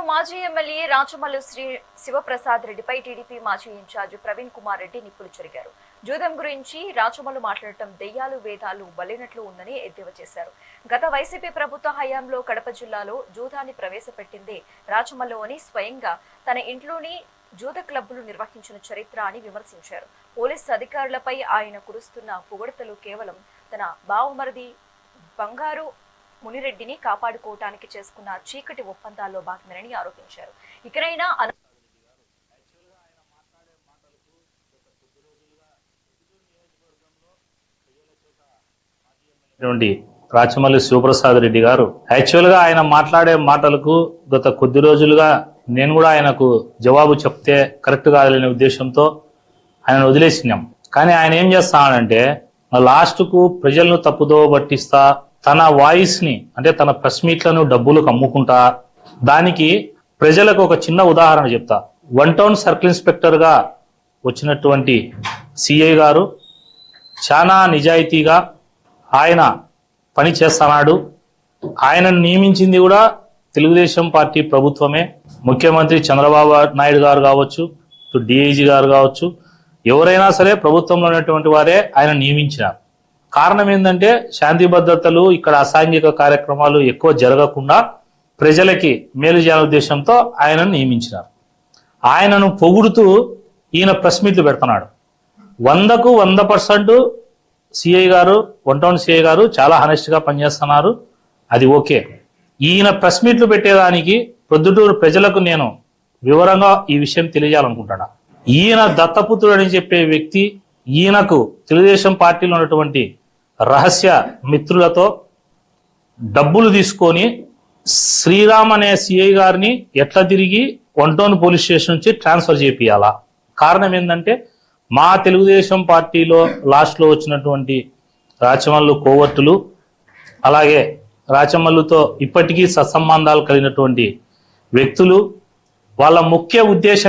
గుంటూరు మాజీ ఎమ్మెల్యే రాచమల్లు శ్రీ శివప్రసాద్ రెడ్డిపై టీడీపీ మాజీ ఇన్ఛార్జ్ ప్రవీణ్ కుమార్ రెడ్డి నిప్పులు చెరిగారు. జూదం గురించి రాచమల్లు మాట్లాడటం దెయ్యాలు వేదాలు బలినట్లు ఉందని ఎద్దేవా చేశారు. గత వైసీపీ ప్రభుత్వ హయాంలో కడప జిల్లాలో జూదాన్ని ప్రవేశపెట్టిందే రాచమల్లు అని స్వయంగా తన ఇంట్లోని జూద క్లబ్బులు నిర్వహించిన చరిత్ర అని విమర్శించారు. పోలీస్ అధికారులపై ఆయన కురుస్తున్న పొగడతలు కేవలం తన బావమరిది బంగారు మునిరెడ్డిని కాపాడుకోవటానికి చేసుకున్న చీకటి ఒప్పందాల్లో భాగమేనని ఆరోపించారు. ఇకనైనా రాచమల్లి శివప్రసాద్ రెడ్డి గారు యాక్చువల్గా ఆయన మాట్లాడే మాటలకు గత కొద్ది రోజులుగా నేను కూడా ఆయనకు జవాబు చెప్తే కరెక్ట్ కాదనే ఉద్దేశంతో ఆయన వదిలేసినాం. కానీ ఆయన ఏం చేస్తానంటే లాస్ట్కు ప్రజలను తప్పుదో పట్టిస్తా తన వాయిస్ని అంటే తన ప్రెస్ మీట్లను డబ్బులకు అమ్ముకుంటా దానికి ప్రజలకు ఒక చిన్న ఉదాహరణ చెప్తా. వన్ టౌన్ సర్కిల్ ఇన్స్పెక్టర్గా వచ్చినటువంటి సిఐ గారు చాలా నిజాయితీగా ఆయన పని చేస్తున్నాడు. ఆయన నియమించింది కూడా తెలుగుదేశం పార్టీ ప్రభుత్వమే. ముఖ్యమంత్రి చంద్రబాబు నాయుడు గారు కావచ్చు డిఐజీ గారు కావచ్చు ఎవరైనా సరే ప్రభుత్వంలో ఉన్నటువంటి వారే ఆయన నియమించినారు. కారణం ఏంటంటే శాంతి భద్రతలు ఇక్కడ అసాంఘిక కార్యక్రమాలు ఎక్కువ జరగకుండా ప్రజలకి మేలు చేయాల ఉద్దేశంతో ఆయనను నియమించినారు. ఆయనను పొగుడుతూ ఈయన ప్రెస్ మీట్లు పెడుతున్నాడు. వందకు వంద పర్సెంట్ సిఐ గారు వన్ టౌన్ సిఐ గారు చాలా హనెస్ట్గా పనిచేస్తున్నారు. అది ఓకే. ఈయన ప్రెస్ మీట్లు పెట్టేదానికి ప్రొద్దుటూరు ప్రజలకు నేను వివరంగా ఈ విషయం తెలియజేయాలనుకుంటున్నా. ఈయన దత్తపుత్రుడు అని చెప్పే వ్యక్తి ఈయనకు తెలుగుదేశం పార్టీలో ఉన్నటువంటి రహస్య మిత్రులతో డబ్బులు తీసుకొని శ్రీరామ్ అనే సిఐ గారిని ఎట్లా తిరిగి వన్ పోలీస్ స్టేషన్ నుంచి ట్రాన్స్ఫర్ చేపియాలా కారణం ఏంటంటే మా తెలుగుదేశం పార్టీలో లాస్ట్లో వచ్చినటువంటి రాచమల్లు కోవర్టులు అలాగే రాచమల్లుతో ఇప్పటికీ సత్సంబంధాలు కలిగినటువంటి వ్యక్తులు వాళ్ళ ముఖ్య ఉద్దేశం